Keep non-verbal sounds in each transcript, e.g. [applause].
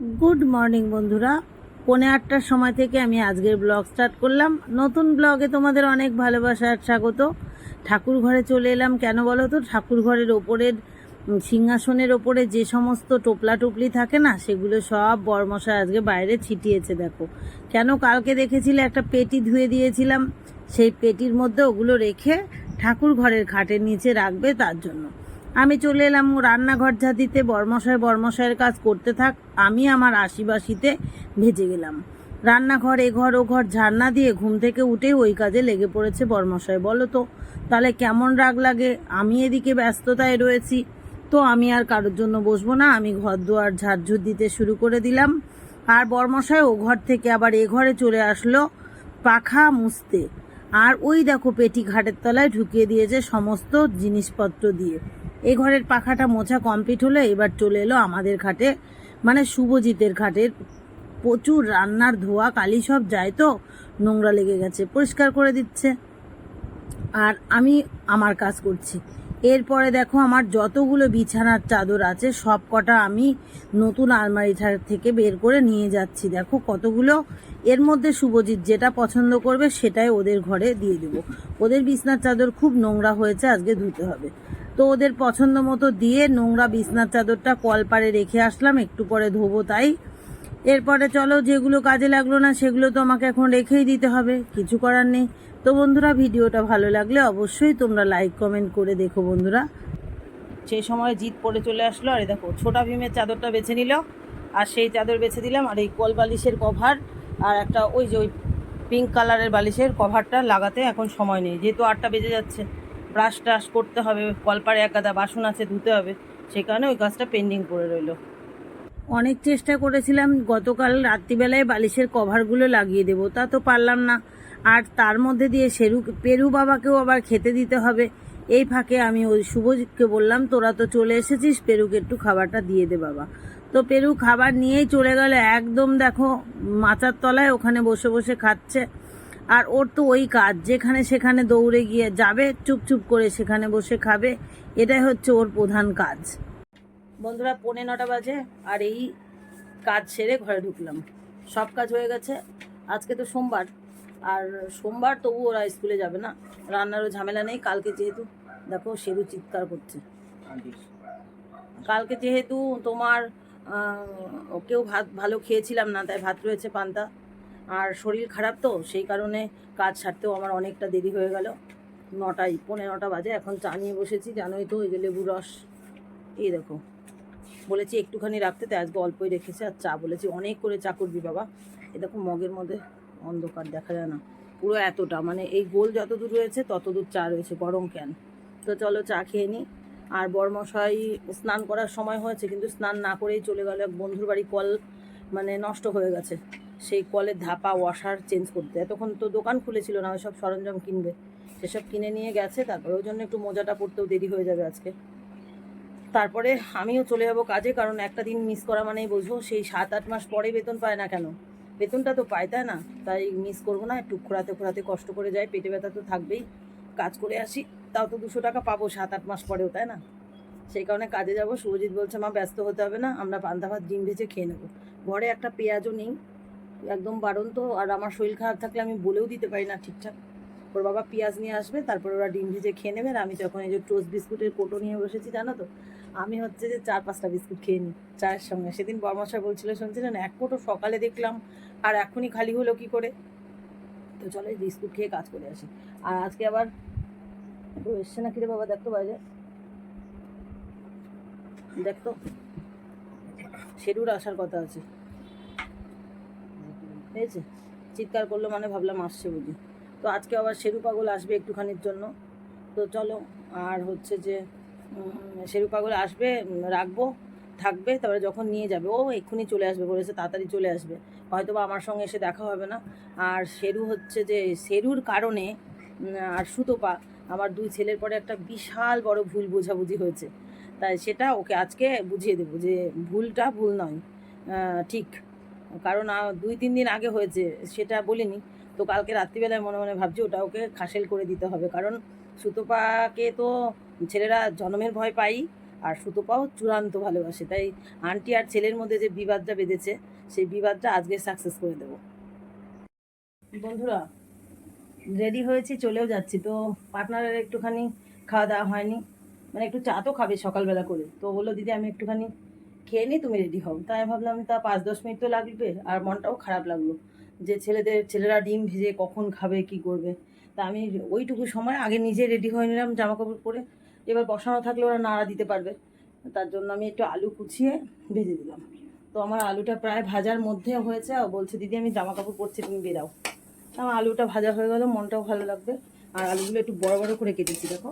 Good morning বন্ধুরা। পৌনে আটটার সময় থেকে আমি আজকের ব্লগ স্টার্ট করলাম। নতুন ব্লগে তোমাদের অনেক ভালোবাসা আর স্বাগত। ঠাকুর ঘরে চলে এলাম। কেন বলো তো? ঠাকুর ঘরের ওপরের সিংহাসনের ওপরে যে সমস্ত টোপলা টুপলি থাকে না, সেগুলো সব বরমশাই আজকে বাইরে ছিটিয়েছে, দেখো। কেন কালকে দেখেছিলে একটা পেটি ধুয়ে দিয়েছিলাম? সেই পেটির মধ্যে ওগুলো রেখে ঠাকুর ঘরের খাটের নিচে রাখবে তার জন্য। আমি চলে এলাম রান্নাঘর ঝাঁতিতে বর্মশাই বর্মশাইয়ের কাজ করতে থাক, আমি আমার আশিবাসিতে ভেজে গেলাম। রান্নাঘর, এ ঘর, ও ঘর ঝান্না দিয়ে ঘুম থেকে উঠে ওই কাজে লেগে পড়েছে বর্মশাই, বলো তো। তাহলে কেমন রাগ লাগে? আমি এদিকে ব্যস্ততায় রয়েছি। তো আমি আর কারোর জন্য বসবো না, আমি ঘর দুয়ার ঝাড়ঝুট দিতে শুরু করে দিলাম। আর বর্মশাই ও ঘর থেকে আবার এ ঘরে চলে আসলো পাখা মুছতে। আর ওই দেখো পেটি ঘাটের তলায় ঢুকিয়ে দিয়েছে সমস্ত জিনিসপত্র দিয়ে। এই ঘরের পাখাটা মোছা কমপ্লিট হলে এবার চলে এলো আমাদের ঘাটে মানে শুভজিতের ঘাটের প্রচুর রান্নার ধোয়া, কালি সব যায় তো, নোংরা লেগে গেছে, পরিষ্কার করে দিচ্ছে। আর আমি আমার কাজ করছি। এরপরে দেখো আমার যতগুলো বিছানার চাদর আছে, সব কটা আমি নতুন আলমারি থেকে বের করে নিয়ে যাচ্ছি। দেখো কতগুলো। এর মধ্যে শুভজিৎ যেটা পছন্দ করবে সেটাই ওদের ঘরে দিয়ে দেবো। ওদের বিছনার চাদর খুব নোংরা হয়েছে, আজকে ধুতে হবে। তো ওদের পছন্দ মতো দিয়ে নোংরা বিছনার চাদরটা কলপারে রেখে আসলাম, একটু পরে ধোবো তাই। এরপরে চলো, যেগুলো কাজে লাগল না সেগুলো তো আমাকে এখন রেখেই দিতে হবে, কিছু করার নেই। তো বন্ধুরা, ভিডিওটা ভালো লাগলে অবশ্যই তোমরা লাইক কমেন্ট করে দেখো বন্ধুরা। সেই সময় জিত পড়ে চলে আসলো, আর দেখো, ছোটা ভীমের চাদরটা বেছে নিল, আর সেই চাদর বেছে দিলাম, আর এই কল বালিশের কভার আর একটা ওই যে ওই পিঙ্ক কালারের বালিশের কভারটা লাগাতে এখন সময় নেই, যেহেতু আটটা বেজে যাচ্ছে। ব্রাশ টাশ করতে হবে, কলপারে এক গাদা বাসন আছে ধুতে হবে সে কারণে ওই কাজটা পেন্ডিং পড়ে রইল। অনেক চেষ্টা করেছিলাম, গতকাল রাত্রিবেলায় বালিশের কভারগুলো লাগিয়ে দেবো, তা তো পারলাম না। আর তার মধ্যে দিয়ে শেরু, পেরু বাবাকেও আবার খেতে দিতে হবে। এই ফাঁকে আমি ওই শুভজিৎকে বললাম, তোরা তো চলে এসেছিস, পেরুকে একটু খাবারটা দিয়ে দে বাবা। তো পেরু খাবার নিয়েই চলে গেল, একদম দেখো, মাচার তলায় ওখানে বসে বসে খাচ্ছে। আর ওর তো ওই কাজ, যেখানে সেখানে দৌড়ে গিয়ে যাবে, চুপচুপ করে সেখানে বসে খাবে, এটাই হচ্ছে ওর প্রধান কাজ। বন্ধুরা, পৌনে নটা বাজে আর এই কাজ সেরে ঘরে ঢুকলাম। সব কাজ হয়ে গেছে। আজকে তো সোমবার। আর সোমবার তবু ওরা স্কুলে যাবে না। রান্নারও ঝামেলা নেই। কালকে যেহেতু, দেখো সেরু চিৎকার করছে। কালকে যেহেতু তোমার ওকেও ভাত ভালো খেয়েছিলাম না, তাই ভাত রয়েছে পান্তা। আর শরীর খারাপ তো, সেই কারণে কাজ সারতেও আমার অনেকটা দেরি হয়ে গেল। নটায় পনেরো নটা বাজে, এখন চা নিয়ে বসেছি, জানোই তো, ওই যে লেবু রস। এই দেখো, বলেছি একটুখানি রাখতে, তাই আজকে অল্পই রেখেছে, আর চা বলেছি, অনেক করে চা করবি বাবা। এ দেখো, মগের মধ্যে অন্ধকার দেখা যায় না। পুরো এতটা মানে এই গোল যত দূর রয়েছে তত দূর চা রয়েছে, গরম ক্যান তো চলো চা খেয়ে নিই আর বর্মশাই স্নান করার সময় হয়েছে, কিন্তু স্নান না করেই চলে গেল, এক বন্ধুর বাড়ি কল মানে নষ্ট হয়ে গেছে। সেই কলের ধাপা ওয়াশার চেঞ্জ করতে। এতক্ষণ তো দোকান খুলেছিল না, ওই সব সরঞ্জাম কিনবে। সেসব কিনে নিয়ে গেছে, তারপরে ওই জন্য একটু মোজাটা পড়তেও দেরি হয়ে যাবে আজকে। তারপরে আমিও চলে যাব কাজে, কারণ একটা দিন মিস করা মানেই বুঝো, সেই সাত আট মাস পরে বেতন পায় না কেন? বেতনটা তো পায়, তাই না? তাই মিস করব না, একটু খোরাতে খোরাতে কষ্ট করে যায় পেটে ব্যথা তো থাকবেই। কাজ করে আসি, তাও তো দুশো টাকা পাবো সাত আট মাস পরেও, তাই না? সেই কারণে কাজে যাব। শুভজিৎ বলছে, মা, ব্যস্ত হতে হবে না, আমরা পান্তা ভাত, ডিম ভেজে খেয়ে নেব। ঘরে একটা পেঁয়াজও নেই একদম বারণ তো আর আমার শরীর খারাপ থাকলে আমি বলেও দিতে পারি না ঠিকঠাক। ওর বাবা পেঁয়াজ নিয়ে আসবে, তারপর ওরা ডিম ভেজে খেয়ে নেবেন আমি তখন এই যে টোস্ট বিস্কুটের কোটো নিয়ে বসেছি, জানো তো? আমি হচ্ছে যে চার পাঁচটা বিস্কুট খেয়ে নিই চায়ের সঙ্গে। সেদিন বর্মশাই বলছিল, শুনছিলেন? এক কোটো সকালে দেখলাম, আর এখনই খালি হলো কি করে? তো চলো বিস্কুট খেয়ে কাজ করে আসি। আর আজকে আবার তো এসছে না কিরে বাবা? দেখতো বাইরে। দেখতো? শেরুর আসার কথা আছে। হয়েছে চিৎকার করল মানে ভাবলাম আসছে বুঝি। তো আজকে আবার শেরু পাগল আসবে একটুখানির জন্য। তো চলো, আর হচ্ছে যে শেরু পাগল আসবে রাখব, থাকবে, তারপরে যখন নিয়ে যাবে, ও এক্ষুনি চলে আসবে, বলেছে তাড়াতাড়ি চলে আসবে। হয়তো বা আমার সঙ্গে এসে দেখা হবে না। আর শেরু হচ্ছে যে, শেরুর কারণে আর সুতোপা, আমার দুই ছেলের পরে একটা বিশাল বড় ভুল বোঝাবুঝি হয়েছে। তাই সেটা ওকে আজকে বুঝিয়ে দেবো যে, ভুলটা ভুল নয়। ঠিক। কারণ দুই, তিন দিন আগে হয়েছে, সেটা বলিনি। তো কালকে রাত্রিবেলায় মনে মনে ভাবছি ওটা ওকে খাসেল করে দিতে হবে। কারণ সুতোপাকে তো ছেলেরা জন্মের ভয় পাই আর সুতোপাও চূড়ান্ত ভালোবাসে। তাই আন্টি আর ছেলের মধ্যে যে বিবাদটা বেঁধেছে, সেই বিবাদটা আজকে সাকসেস করে দেবো। বন্ধুরা রেডি হয়েছি, চলেও যাচ্ছি। তো পার্টনারের একটুখানি খাওয়া দাওয়া হয়নি। মানে একটু চা তো খাবে সকালবেলা করে। তো বলল, দিদি, আমি একটুখানি খেয়ে নিই তুমি রেডি হও। তাই ভাবলাম তা পাঁচ দশ মিনিট তো লাগবে আর মনটাও খারাপ লাগল যে ছেলেদের, ছেলেরা ডিম ভেজে কখন খাবে, কি করবে। তা আমি ওইটুকু সময় আগে নিজে রেডি হয়ে নিলাম জামা কাপড় পরে। এবার বসানো থাকলে ওরা নাড়া দিতে পারবে। তার জন্য আমি একটু আলু কুচিয়ে ভেজে দিলাম। তো আমার আলুটা প্রায় ভাজার মধ্যে হয়েছে। আর বলছে, দিদি, আমি জামা কাপড় পরছি, তুমি বেরাও। আমার আলুটা ভাজা হয়ে গেল, মনটাও ভালো লাগবে। আর আলুগুলো একটু বড় বড় করে কেটেছি, দেখো।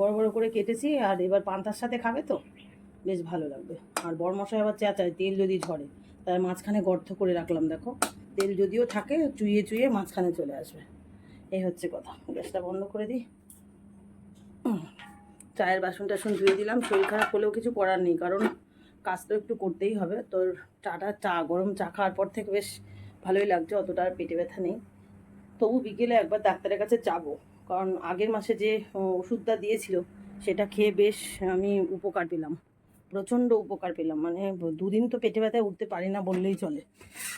বড় বড় করে কেটেছি আর এবার পান্তার সাথে খাবে তো? বেশ ভালো লাগবে। আর বড় মশাই আবার চেঁচায়, তেল যদি ঝরে তাই মাঝখানে গর্ত করে রাখলাম, দেখো। তেল যদিও থাকে, চুইয়ে চুইয়ে মাঝখানে চলে আসবে। এই হচ্ছে কথা। গ্যাসটা বন্ধ করে দিই। চায়ের বাসন টাসন ধুয়ে দিলাম। শরীর খারাপ হলেও কিছু করার নেই, কারণ কাজ তো একটু করতেই হবে। তোর চাটা চা, গরম চা খাওয়ার পর থেকে বেশ ভালোই লাগছে, অতটা আর পেটে ব্যথা নেই। তবু বিকেলে একবার ডাক্তারের কাছে যাব। কারণ আগের মাসে যে ওষুধটা দিয়েছিল, সেটা খেয়ে বেশ আমি উপকার পেলাম। প্রচণ্ড উপকার পেলাম। মানে দুদিন তো পেটে ব্যথায় উঠতে পারি না বললেই চলে।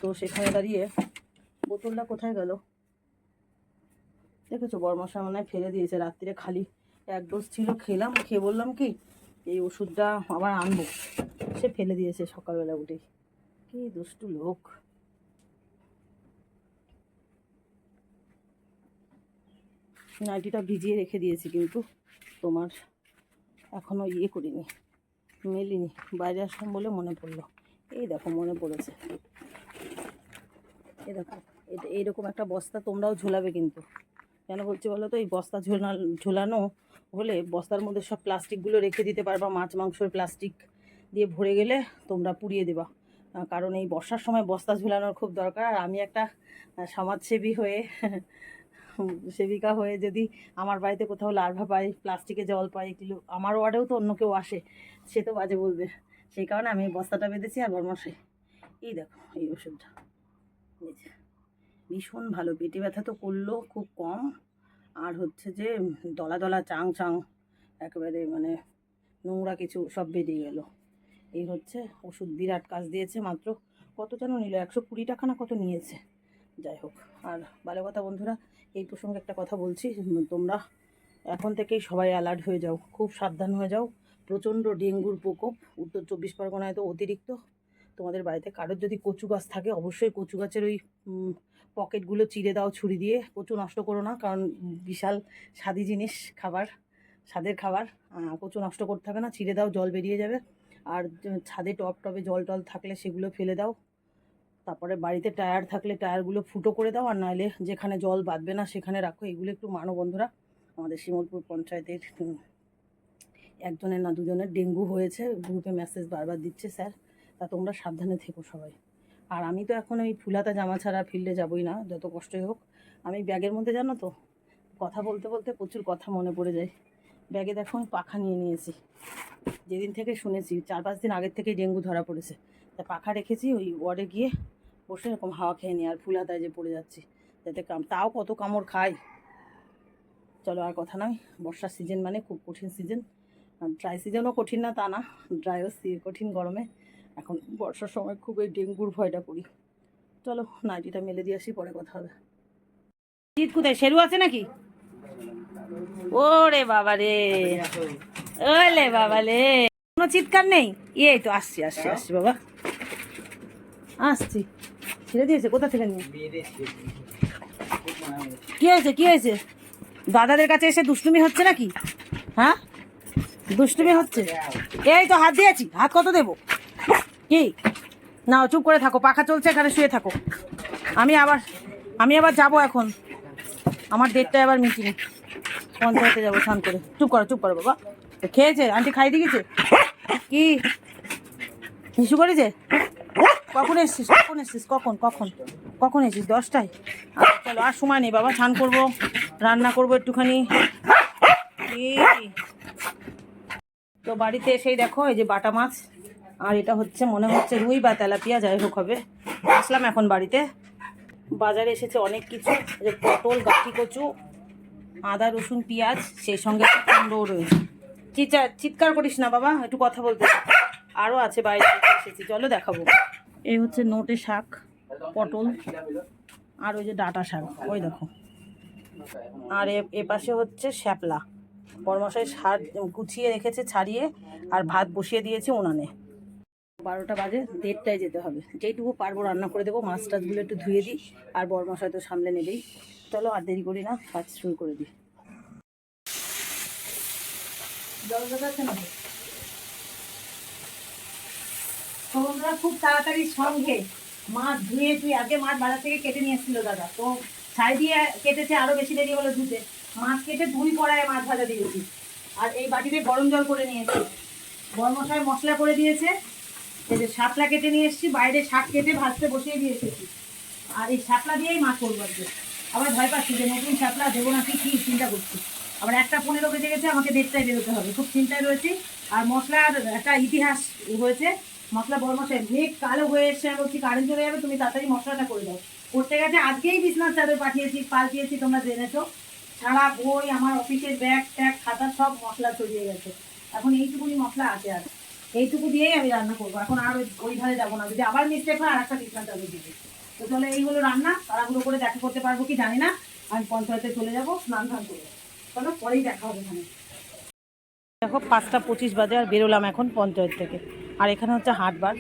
তো সেখানে দাঁড়িয়ে বোতলটা কোথায় গেল? দেখেছ, বরমশা মনে ফেলে দিয়েছে। রাত্রিরে খালি এক ডোজ ছিল, খেলাম, খেয়ে বললাম কি, এই ওষুধটা আবার আনব। সে ফেলে দিয়েছে সকালবেলা উঠেই। কি দুষ্টু লোক। নাইটিটা ভিজিয়ে রেখে দিয়েছি কিন্তু তোমার এখনও ইয়ে করিনি। মেলিনি বাইরে আসলাম বলে মনে পড়ল। এই দেখো, মনে পড়েছে। এই দেখো এটা এইরকম একটা বস্তা তোমরাও ঝোলাবে কিন্তু। কেন বলছি বলো তো? এই বস্তা ঝোলা, ঝোলানো হলে বস্তার মধ্যে সব প্লাস্টিকগুলো রেখে দিতে পারবা, মাছ, মাংসের প্লাস্টিক দিয়ে ভরে গেলে তোমরা পুড়িয়ে দেবা। কারণ এই বর্ষার সময় বস্তা ঝোলানোর খুব দরকার। আর আমি একটা সমাজসেবী হয়ে [laughs] সেবিকা হয়ে যদি আমার বাড়িতে কোথাও লার্ভা পাই প্লাস্টিকে জল পাই এগুলো আমার ওয়ার্ডেও তো অন্য কেউ আসে, সে তো বাজে বলবে। সেই কারণে আমি বস্তাটা বেঁধেছি আর বরমাসে এই দেখো, এই ওষুধটা। ভীষণ ভালো। পেটে ব্যথা তো করল খুব কম। আর হচ্ছে যে, দলা দলা চাং চাং, একেবারে মানে নোংরা কিছু সব বেরিয়ে গেল। এই হচ্ছে ওষুধ বিরাট কাজ দিয়েছে মাত্র, কত যেন নিল? একশো কুড়ি টাকা না কত নিয়েছে? যাই হোক, আর ভালো কথা বন্ধুরা, এই প্রসঙ্গে একটা কথা বলছি তোমরা এখন থেকেই সবাই অ্যালার্ট হয়ে যাও, খুব সাবধান হয়ে যাও। প্রচণ্ড ডেঙ্গুর প্রকোপ, উত্তর চব্বিশ পরগনায় তো অতিরিক্ত। তোমাদের বাড়িতে কারোর যদি কচু গাছ থাকে, অবশ্যই কচু গাছের ওই পকেটগুলো চিড়ে দাও ছুরি দিয়ে। কচু নষ্ট করো না, কারণ বিশাল স্বাদি জিনিস, খাবার, স্বাদের খাবার। কচু নষ্ট করতে হবে না চিড়ে দাও, জল বেরিয়ে যাবে। আর ছাদে টব টবে জল টল থাকলে সেগুলো ফেলে দাও। তারপরে বাড়িতে টায়ার থাকলে টায়ারগুলো ফুটো করে দাও, আর নাহলে যেখানে জল বাঁধবে না সেখানে রাখো। এগুলো একটু মানো বন্ধুরা। আমাদের শিমলপুর পঞ্চায়েতের একজনের না দুজনের ডেঙ্গু হয়েছে। গ্রুপে মেসেজ বারবার দিচ্ছে স্যার। তা তোমরা সাবধানে থেকো সবাই। আর আমি তো এখন ওই ফুলাতা জামা ছাড়া ফিল্ডে যাবই না, যত কষ্টই হোক। আমি ব্যাগের মধ্যে জানো তো, কথা বলতে বলতে প্রচুর কথা মনে পড়ে যায়। ব্যাগে দেখো আমি পাখা নিয়ে নিয়েছি। যেদিন থেকে শুনেছি, চার পাঁচ দিন আগের থেকেই ডেঙ্গু ধরা পড়েছে। তা পাখা রেখেছি ওই ওয়ার্ডে গিয়ে বসে এরকম হাওয়া খেয়ে নিই আর ফুল হাতায় যে পড়ে যাচ্ছি, যাতে কাম, তাও কত কামড় খাই চলো আর কথা নয়, বর্ষার সিজন মানে খুব কঠিন সিজন ড্রাই সিজনও কঠিন না, তা না ড্রাইও কঠিন গরমে। এখন বর্ষার সময় খুব এই ডেঙ্গুর ভয়টা করি। চলো, নাইটিটা মেলে দিয়ে আসি, পরে কথা হবে। শীত কোথায়? শেরু আছে নাকি? ওরে বাবা রে ওলে বাবা রে কোনো চিৎকার নেই? এই তো, আসছি আসছি আসছি বাবা। আসছি। ছেড়ে দিয়েছে? কোথা থেকে নিয়ে? কি হয়েছে? কি হয়েছে? দাদাদের কাছে এসে দুষ্টুমি হচ্ছে নাকি? হ্যাঁ? দুষ্টুমি হচ্ছে? এই তো হাত দিয়েছি। হাত কত দেবো? কি? নাও চুপ করে থাকো। পাখা চলছে এখানে শুয়ে থাকো। আমি আবার আমি আবার যাব এখন। আমার ডেটটা আবার মিটিং পঞ্চায়েতে যাব স্নান করে চুপ করো চুপ করো বাবা। খেয়েছে? আন্টি খাই দিয়েছে? কি? হিসু করেছে? কখন এসছিস? কখন এসছিস? কখন? কখন? কখন এসছিস? দশটায়? আচ্ছা, চলো আর সময় নেই বাবা স্নান করব রান্না করব একটুখানি? তো বাড়িতে এসেই দেখো এই যে বাটা মাছ আর এটা হচ্ছে মনে হচ্ছে রুই বা তেলাপিয়া যাই হোক হবে। আসলাম এখন বাড়িতে। বাজারে এসেছে অনেক কিছু যে পটল গাঠি কচু আদা রসুন পেঁয়াজ সেই সঙ্গে কুমড়োও রয়েছে। চিৎকার করিস না বাবা একটু কথা বলতে। আরও আছে বাইরে এসেছি, চলো দেখাবো। এই হচ্ছে নোটে শাক, পটল, আর ওই যে ডাটা শাক, ওই দেখো। আর এ পাশে হচ্ছে শ্যাপলা। বরমশাই সার গুছিয়ে রেখেছে ছাড়িয়ে, আর ভাত বসিয়ে দিয়েছে উনানে। বারোটা বাজে, দেড়টায় যেতে হবে। যেইটুকু পারব রান্না করে দেবো, মাছ টাছগুলো একটু ধুয়ে দিই, আর বরমশাই তো সামলে নেবেই। চলো আর দেরি করি না, কাজ শুরু করে দিই। জল আছে না তোমরা খুব তাড়াতাড়ি সঙ্গে মাছ ধুয়ে তুই আগে মাছ বাজার থেকে কেটে নিয়ে এসেছিল দাদা। তো ছাই দিয়ে কেটেছে, আরও বেশি দেরি হলো ধুতে। মাছ কেটে দুই কড়ায় মাছ ভাজা দিয়েছি। আর এই বাটিতে গরম জল করে নিয়েছি। গরম মশলায় মশলা করে দিয়েছে। এই যে শাপলা কেটে নিয়ে এসেছি, বাইরে শাক কেটে ভাজতে বসিয়ে দিয়ে এসেছি। আর এই শাপলা দিয়েই মাছ করব আজকে। আবার ভয় পাচ্ছি যে নতুন শাপলা দেবো নাকি, কি চিন্তা করছি? আবার একটা পনেরো বেজে গেছে, আমাকে দেড়টায় বেরোতে হবে। খুব চিন্তায় রয়েছি। আর মশলার একটা ইতিহাস হয়েছে। মশলা বড় মশাই মেঘ কালো হয়ে এসছে আমি বলছি কারেন্ট চলে যাবে? তুমি তাড়াতাড়ি মশলাটা করে দাও। করতে গেছে, আজকেই বিছনার চাদর পাঠিয়েছি, পাল্টিয়েছি, তোমরা জেনেছো। সারা বই, আমার অফিসের ব্যাগ, ট্যাগ, খাতা, সব মশলা ছড়িয়ে গেছে। এখন এইটুকুনি মশলা আছে আর। এইটুকু দিয়েই আমি রান্না করব। এখন আর ওই- ধারে যাব না। যদি আবার মিস্টেক হয় আর একটা বিছনার চাদর দিবে। তো চলো, এই হলো রান্না। তাড়াগুলো করে দেখা করতে পারব কি জানি না। আমি পঞ্চায়েতে চলে যাব, স্নান ধান করে চলো, পরেই দেখা হবে এখানে। দেখো, পাঁচটা পঁচিশ বাজে আর বেরোলাম এখন পঞ্চায়েত থেকে। আর এখানে হচ্ছে হাটবার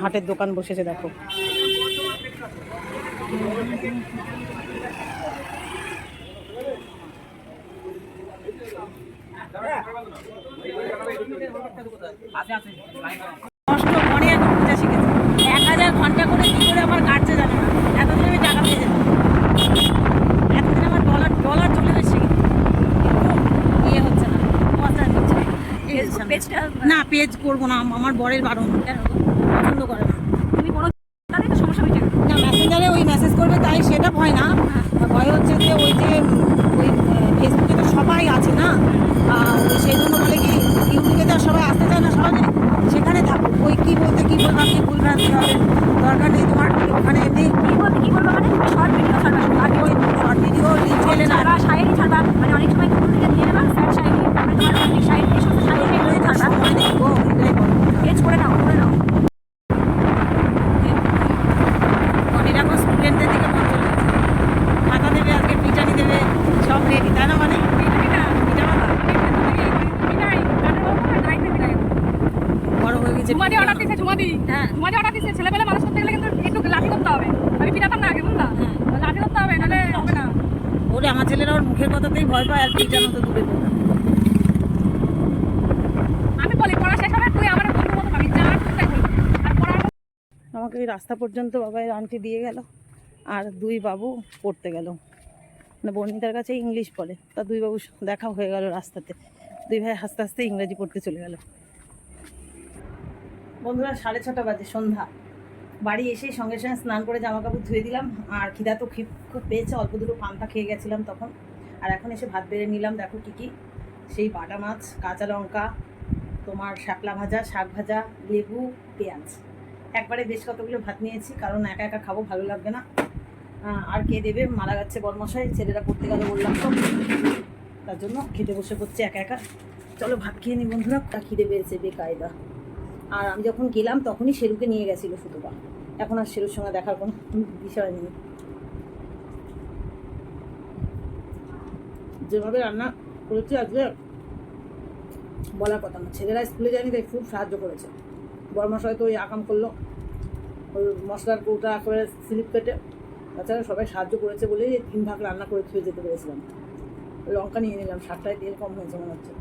হাটের দোকান বসেছে, দেখো। কষ্ট এক এক হাজার ঘণ্টা করে কি করে আমার কাটছে জানে? না এতদিন আমি টাকা পেয়ে যেতাম এতদিন আমার ডলার ডলার চলে যাচ্ছে কিন্তু ইয়ে হচ্ছে না পচা হচ্ছে না। পেজটা না পেজ করব না আমার বরের বারণ কেন? পছন্দ করে না তুমি কোনো তাহলে তো সমস্যা হয়েছে না মেসেঞ্জারে ওই মেসেজ করবে তাই সেটা ভয় না ভয় হচ্ছে যে ওই যে উম, ওই ফেসবুকে তো সবাই আছে না আহ, সেই জন্য বলে কি ইউটিউবে তো আর সবাই আসতে চায় না সহজে সেখানে থাকুক ওই কি বলতে কি বলব আপনি ভুল ভ্রান্তি হবে দরকার নেই তোমার ওখানে এমনি কি বলতে কি বলব মানে তুমি শর্ট ভিডিও ছাড়বা শুধু আগে ওই শর্ট ভিডিও লিঙ্ক ছেলে ছেলে না ছাড়বা শায়েরি ছাড়বা মানে অনেক সময় গুগল থেকে দিয়ে নেবা স্যার শায়েরি তারপরে তোমার রোমান্টিক শায়েরি এই সমস্ত শায়েরি এগুলো ছাড়বা সময় নেই গো এটাই বলো পেজ করে নাও করে নাও অনেক এখন স্টুডেন্টদের দিকে মন চলে গেছে খাতা দেবে আজকে পিটানি দেবে সব রেডি তাই না মানে পিটা বড় হয়ে গেছে ঝুমাদি অর্ডার দিছে ঝুমাদি হ্যাঁ। ঝুমাদি অর্ডার দিছে ছেলেবেলা মানুষ করতে গেলে কিন্তু একটু লাঠি করতে হবে আমি পিটাতাম না আগে বুঝলা লাঠি করতে হবে নাহলে হবে না ওরে আমার ছেলেরা ওর মুখের কথাতেই ভয় পায় আর পিটানো তো দূরে কথা। আমাকে ওই রাস্তা পর্যন্ত বাবা এর আন্টি দিয়ে গেল আর দুই বাবু পড়তে গেল। মানে বর্ণিতার কাছে ইংলিশ পড়ে তা দুই বাবু দেখা হয়ে গেল রাস্তাতে। দুই ভাই হাসতে হাসতে ইংরেজি পড়তে চলে গেল। বন্ধুরা সাড়ে ছটা বাজে সন্ধ্যা। বাড়ি এসেই সঙ্গে সঙ্গে স্নান করে জামা কাপড় ধুয়ে দিলাম। আর খিদা তো খিপ খুব পেয়েছে, অল্প দুটো পান্তা খেয়ে গেছিলাম তখন। আর এখন এসে ভাত বেড়ে নিলাম, দেখো কী কী। সেই বাটা মাছ, কাঁচা লঙ্কা, তোমার শাপলা ভাজা, শাক ভাজা, লেবু, পেঁয়াজ। একবারে বেশ কতগুলো ভাত নিয়েছি, কারণ একা একা খাব, ভালো লাগবে না। আর কে দেবে? মারা যাচ্ছে বর্মশাই, ছেলেরা পড়তে গেলে বললাম তো। তার জন্য খেতে বসে পড়ছে একা একা। চলো ভাত খেয়ে নি বন্ধুরা খিদে পেয়েছে বেকায়দা। আর আমি যখন গেলাম, তখনই শেরুকে নিয়ে গেছিল সুতোপা এখন আর শেরুর সঙ্গে দেখার কোনো বিষয় নেই। যেভাবে রান্না করেছি আজকে, বলার কথা না। ছেলেরা স্কুলে যায়নি, তাই খুব সাহায্য করেছে। বর্মশাই তো ওই আকাম করল। ওই মশলার কৌটা করে স্লিপ কেটে। তাছাড়া সবাই সাহায্য করেছে বলেই তিন ভাগ রান্না করে খেয়ে যেতে পেরেছিলাম। লঙ্কা নিয়ে নিলাম সাতটায় তেল কম হয়েছে মনে হচ্ছে।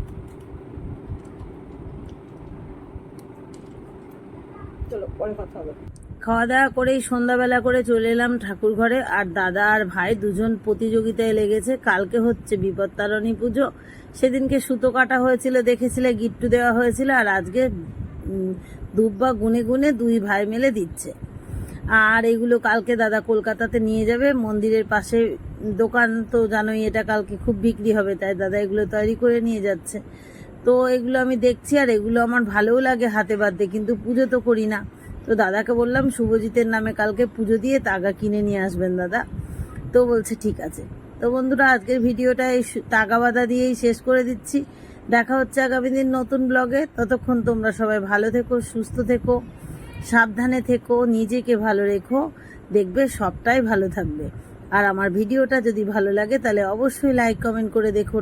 খাওয়া দাওয়া করেই সন্ধ্যাবেলা করে চলে এলাম ঠাকুর ঘরে, আর দাদা আর ভাই দুজন প্রতিযোগিতায় লেগেছে। কালকে হচ্ছে বিপত্তারণী পুজো। সেদিনকে সুতো কাটা হয়েছিল, দেখেছিলে, গিট্টু দেওয়া হয়েছিল, আর আজকে দুব্বা গুনে গুনে দুই ভাই মিলে দিচ্ছে। আর এগুলো কালকে দাদা কলকাতাতে নিয়ে যাবে। মন্দিরের পাশে দোকান তো জানোই, এটা কালকে খুব বিক্রি হবে, তাই দাদা এগুলো তৈরি করে নিয়ে যাচ্ছে। তো এগুলো আমি দেখছি আর এগুলো আমার ভালোও লাগে হাতে বাঁধতে কিন্তু পুজো তো করি না। তো দাদাকে বললাম, শুভজিতের নামে কালকে পুজো দিয়ে তাগা কিনে নিয়ে আসবেন দাদা। তো বলছে, ঠিক আছে। তো বন্ধুরা, আজকের ভিডিওটা এই তাগা বাঁধা দিয়েই শেষ করে দিচ্ছি। দেখা হচ্ছে আগামী দিন নতুন ব্লগে। ততক্ষণ তোমরা সবাই ভালো থেকো, সুস্থ থেকো, সাবধানে থেকো, নিজেকে ভালো রেখো। দেখবে সবটাই ভালো থাকবে। আর আমার ভিডিওটা যদি ভালো লাগে, তাহলে অবশ্যই লাইক কমেন্ট করে দেখো।